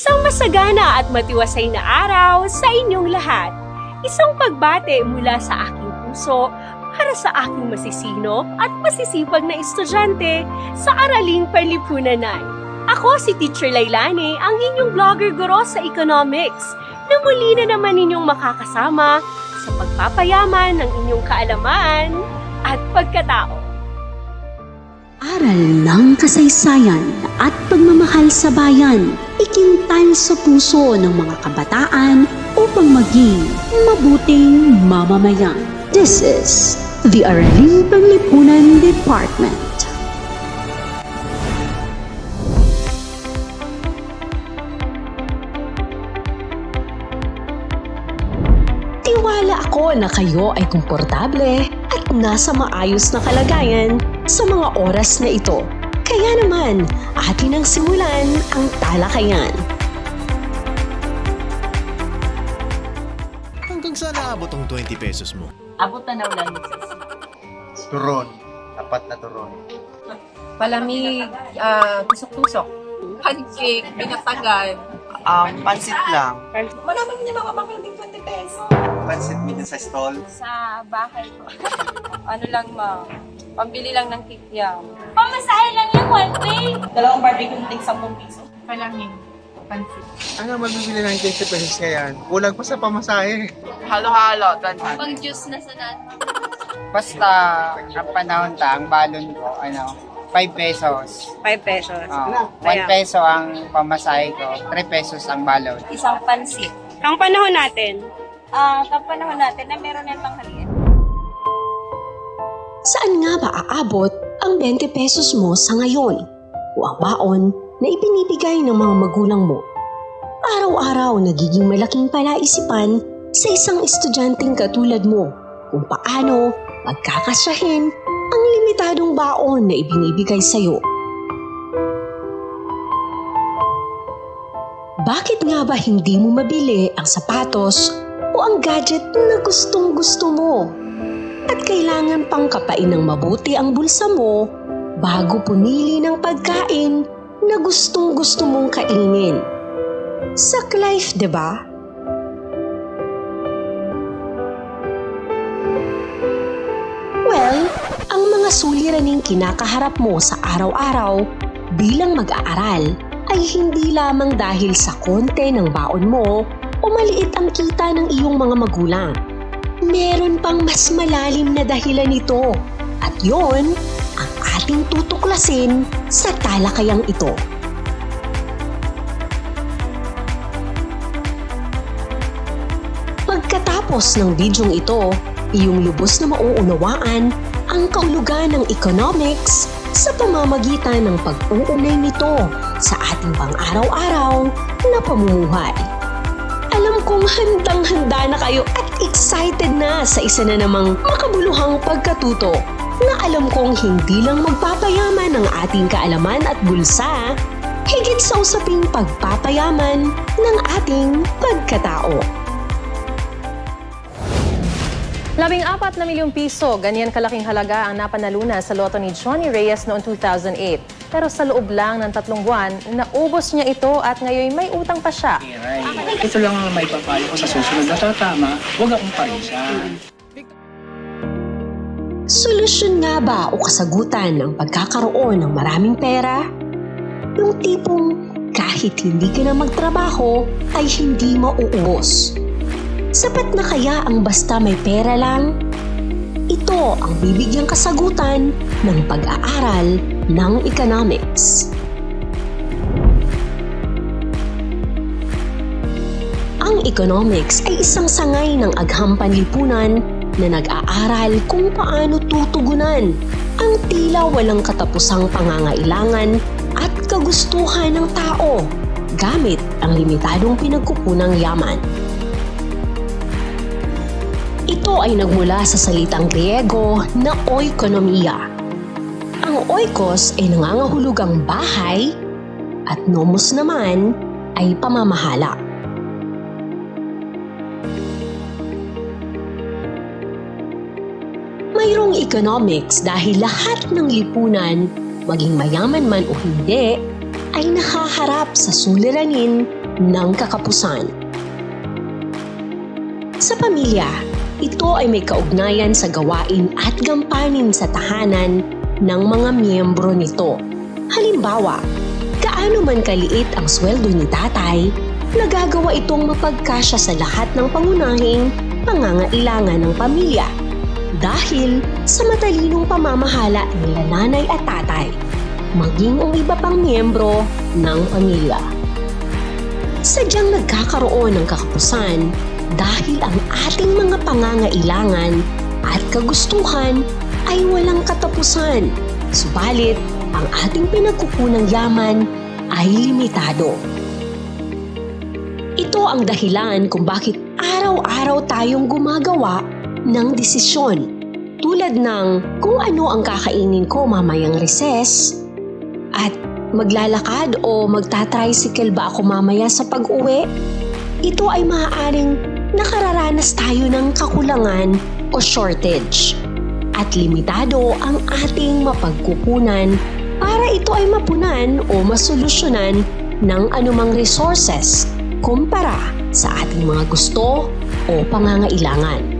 Isang masagana at matiwasay na araw sa inyong lahat. Isang pagbate mula sa aking puso para sa aking masisino at masisipag na estudyante sa Araling Panlipunanan. Ako si Teacher Lailani, ang inyong vlogger guro sa economics, na muli na naman ninyong makakasama sa pagpapayaman ng inyong kaalaman at pagkatao. Aral ng kasaysayan at pagmamahal sa bayan, ikintal sa puso ng mga kabataan upang maging mabuting mamamayan. This is the Araling Panlipunan Department. Tiwala ako na kayo ay komportable at nasa maayos na kalagayan sa mga oras na ito. Kaya naman, atin ang simulan ang talakayan. Hanggang saan naabot ang 20 pesos mo? Abot na ulan. Turon. Tapat na turon. Palamig, ah, tusok-tusok. Pancake, pinatagal. Um, pansit lang. Malaman niya makapakal ng 20 pesos. Pansit minsan sa stall. Sa bahay ko. ano lang ma, pambili lang ng kikyam. Pamasahe lang yung one way. Dalawang barbecue ting 10 piso. Palamig, pancit. Ano mabibili ng 20 pesos ngayon? Kulang pa sa pamasahe. Halo-halo, dandan. Pang juice na sa natin. Basta ang panahon ta, ang balon ko, ano, 5 pesos. 5 pesos. Oh, 1 peso ang pamasahe ko, 3 pesos ang balon. Isang pansit. Ang panahon natin, Ah, uh, panahon natin na meron na tanghalian. Saan nga ba aabot ang 20 pesos mo sa ngayon? O ang baon na ibinibigay ng mga magulang mo? Araw-araw nagiging malaking palaisipan sa isang estudyanteng katulad mo kung paano pagkakasyahin ang limitadong baon na ibinibigay sa'yo. Bakit nga ba hindi mo mabili ang sapatos o ang gadget na gustong gusto mo? At kailangan pang kapain ng mabuti ang bulsa mo bago pumili ng pagkain na gustong gusto mong kainin. Sak life, di ba? Well, ang mga suliraning kinakaharap mo sa araw-araw bilang mag-aaral ay hindi lamang dahil sa konte ng baon mo o maliit ang kita ng iyong mga magulang. Meron pang mas malalim na dahilan nito at yon ating tutuklasin sa talakayang ito. Pagkatapos ng bidyong ito, iyong lubos na mauunawaan ang kaulugan ng economics sa pamamagitan ng pag-uugnay nito sa ating pang-araw-araw na pamumuhay. Alam kong handang-handa na kayo at excited na sa isa na namang makabuluhang pagkatuto na alam kong hindi lang magpapayaman ng ating kaalaman at bulsa, higit sa usaping pagpapayaman ng ating pagkatao. Labing apat na milyong piso, ganyan kalaking halaga ang napanalunan sa loto ni Johnny Reyes noong 2008. Pero sa loob lang ng tatlong buwan, naubos niya ito at ngayon may utang pa siya. Ito lang ang may papayo ko sa susunod na tatama, huwag akong paisa. Solusyon nga ba o kasagutan ng pagkakaroon ng maraming pera? Yung tipong kahit hindi ka na magtrabaho ay hindi mauubos. Sapat na kaya ang basta may pera lang? Ito ang bibigyang kasagutan ng pag-aaral ng economics. Ang economics ay isang sangay ng agham panlipunan na nag-aaral kung paano tutugunan ang tila walang katapusang pangangailangan at kagustuhan ng tao gamit ang limitadong pinagkukunang yaman. Ito ay nagmula sa salitang Griego na oikonomiya. Ang oikos ay nangangahulugang bahay at nomos naman ay pamamahala. Economics dahil lahat ng lipunan, maging mayaman man o hindi, ay nakaharap sa suliranin ng kakapusan. Sa pamilya, ito ay may kaugnayan sa gawain at gampanin sa tahanan ng mga miyembro nito. Halimbawa, gaano man kaliit ang sweldo ni tatay, nagagawa itong mapagkasya sa lahat ng pangunahing pangangailangan ng pamilya dahil sa matalinong pamamahala nila nanay at tatay, maging ang iba pang miyembro ng pamilya. Sadyang nagkakaroon ng kakapusan dahil ang ating mga pangangailangan at kagustuhan ay walang katapusan. Subalit, ang ating pinagkukunang yaman ay limitado. Ito ang dahilan kung bakit araw-araw tayong gumagawa ng desisyon. Tulad ng kung ano ang kakainin ko mamayang recess at maglalakad o magta-tricycle ba ako mamaya sa pag-uwi. Ito ay maaaring nakararanas tayo ng kakulangan o shortage at limitado ang ating mapagkukunan para ito ay mapunan o masolusyonan ng anumang resources kumpara sa ating mga gusto o pangangailangan.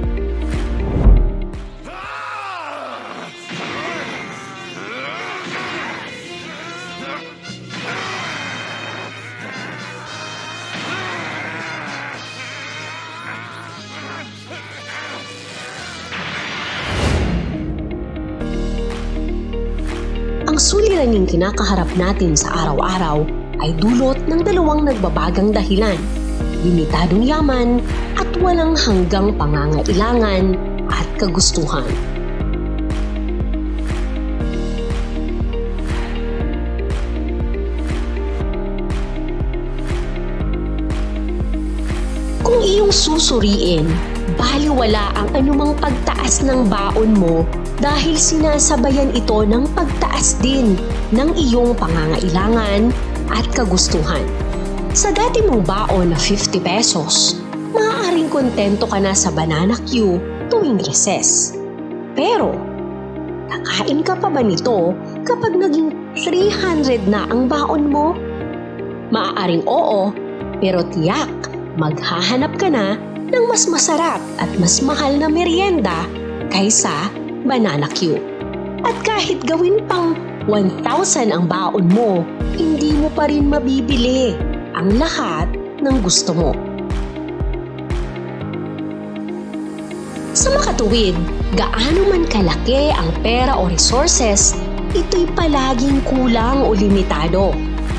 Suliraning kinakaharap natin sa araw-araw ay dulot ng dalawang nagbabagang dahilan. Limitadong yaman at walang hanggang pangangailangan at kagustuhan. Kung iyong susuriin, baliwala ang anumang pagtaas ng baon mo dahil sinasabayan ito ng pagtaas din ng iyong pangangailangan at kagustuhan. Sa dati mong baon na 50 pesos, maaaring kontento ka na sa banana queue tuwing recess. Pero, kakain ka pa ba nito kapag naging 300 na ang baon mo? Maaaring oo, pero tiyak maghahanap ka na ng mas masarap at mas mahal na merienda kaysa banana queue. At kahit gawin pang 1,000 ang baon mo, hindi mo pa rin mabibili ang lahat ng gusto mo. Sa makatuwid, gaano man kalaki ang pera o resources, ito'y palaging kulang o limitado.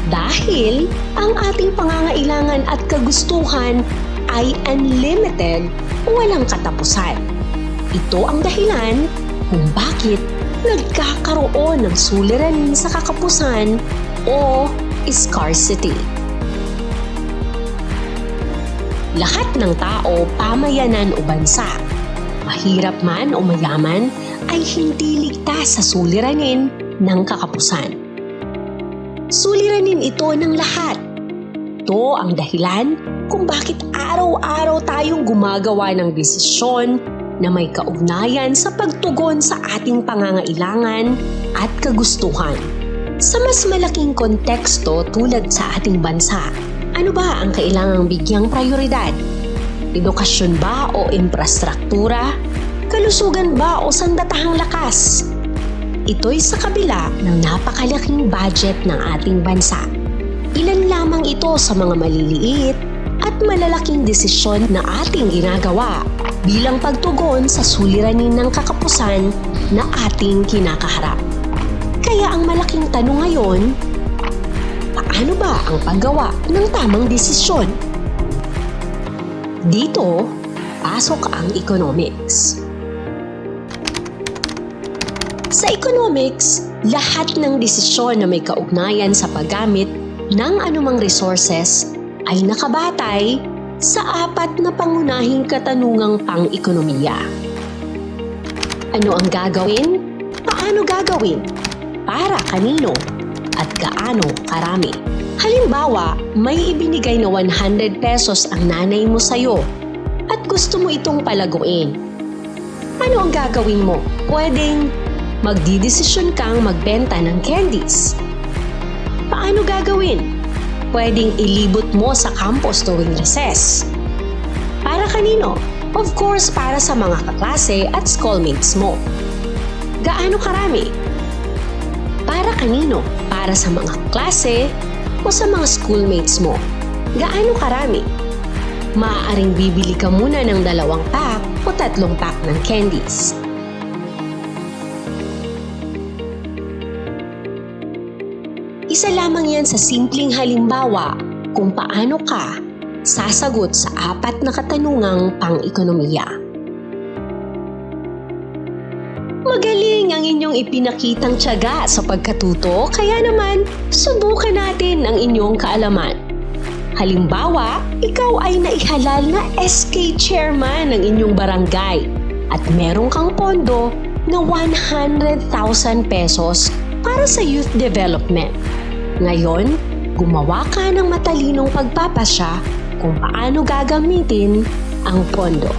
Dahil ang ating pangangailangan at kagustuhan ay unlimited o walang katapusan. Ito ang dahilan kung bakit nagkakaroon ng suliranin sa kakapusan o scarcity. Lahat ng tao, pamayanan o bansa, mahirap man o mayaman, ay hindi ligtas sa suliranin ng kakapusan. Suliranin ito ng lahat. Ito ang dahilan kung bakit araw-araw tayong gumagawa ng desisyon na may kaugnayan sa pagtugon sa ating pangangailangan at kagustuhan. Sa mas malaking konteksto tulad sa ating bansa, ano ba ang kailangang bigyang prioridad? Edukasyon ba o infrastruktura? Kalusugan ba o sandatahang lakas? Ito'y sa kabila ng napakalaking budget ng ating bansa. Ilan lamang ito sa mga maliliit at malalaking desisyon na ating ginagawa bilang pagtugon sa suliranin ng kakapusan na ating kinakaharap. Kaya ang malaking tanong ngayon, paano ba ang paggawa ng tamang desisyon? Dito, pasok ang economics. Sa economics, lahat ng desisyon na may kaugnayan sa paggamit ng anumang resources ay nakabatay sa apat na pangunahing katanungang pang-ekonomiya. Ano ang gagawin? Paano gagawin? Para kanino? At gaano karami? Halimbawa, may ibinigay na 100 pesos ang nanay mo sa'yo at gusto mo itong palaguin. Ano ang gagawin mo? Pwedeng magdidesisyon kang magbenta ng candies. Paano gagawin? Pwedeng ilibot mo sa campus tuwing recess. Para kanino? Of course, para sa mga kaklase at schoolmates mo. Gaano karami? Para kanino? Para sa mga klase o sa mga schoolmates mo? Gaano karami? Maaaring bibili ka muna ng dalawang pack o tatlong pack ng candies. Isa lamang yan sa simpleng halimbawa kung paano ka sasagot sa apat na katanungang pang-ekonomiya. Magaling ang inyong ipinakitang tiyaga sa pagkatuto, kaya naman subukan natin ang inyong kaalaman. Halimbawa, ikaw ay naihalal na SK chairman ng inyong barangay at meron kang pondo na 100,000 pesos para sa youth development. Ngayon, gumawa ka ng matalinong pagpapasya kung paano gagamitin ang pondo.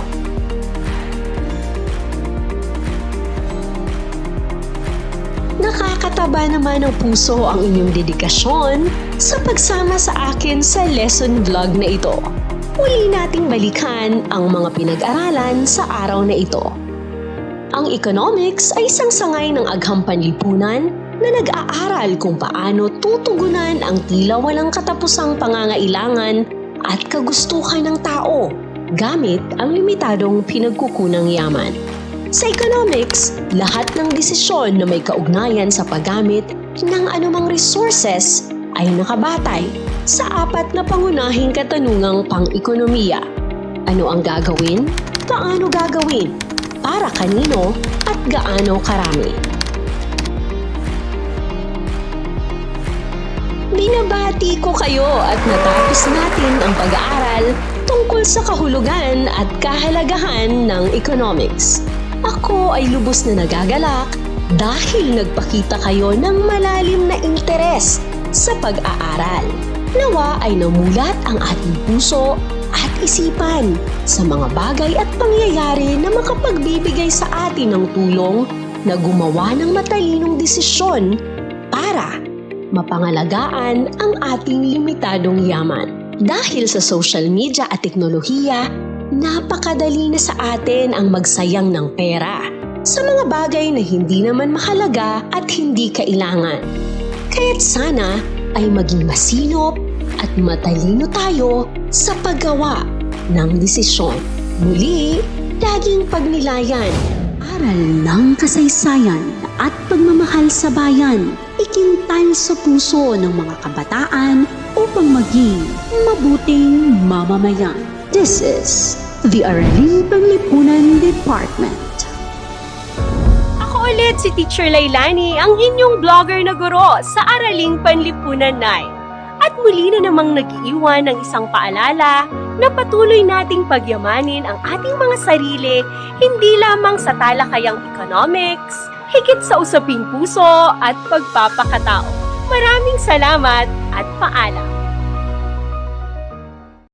Nakakataba naman ng puso ang inyong dedikasyon sa pagsama sa akin sa lesson vlog na ito. Muli nating balikan ang mga pinag-aralan sa araw na ito. Ang economics ay isang sangay ng agham panlipunan na nag-aaral kung paano tutugunan ang tila walang katapusang pangangailangan at kagustuhan ng tao gamit ang limitadong pinagkukunang yaman. Sa economics, lahat ng desisyon na may kaugnayan sa paggamit ng anumang resources ay nakabatay sa apat na pangunahing katanungang pang-ekonomiya. Ano ang gagawin? Paano gagawin? Para kanino? At gaano karami? Binabati ko kayo at natapos natin ang pag-aaral tungkol sa kahulugan at kahalagahan ng economics. Ako ay lubos na nagagalak dahil nagpakita kayo ng malalim na interes sa pag-aaral. Nawa ay namulat ang ating puso at isipan sa mga bagay at pangyayari na makapagbibigay sa atin ng tulong na gumawa ng matalinong desisyon para mapangalagaan ang ating limitadong yaman. Dahil sa social media at teknolohiya, napakadali na sa atin ang magsayang ng pera sa mga bagay na hindi naman mahalaga at hindi kailangan. Kaya't sana ay maging masinop at matalino tayo sa paggawa ng desisyon. Muli, laging pagnilayan, aral ng kasaysayan at pagmamahal sa bayan, ikintal sa puso ng mga kabataan upang maging mabuting mamamayan. This is the Araling Panglipunan Department. Ako ulit si Teacher Lailani, ang inyong vlogger na guro sa Araling Panlipunan 9. At muli na namang nag-iwan ng isang paalala na patuloy nating pagyamanin ang ating mga sarili hindi lamang sa talakayang economics, higit sa usaping puso at pagpapakatao. Maraming salamat at paalam!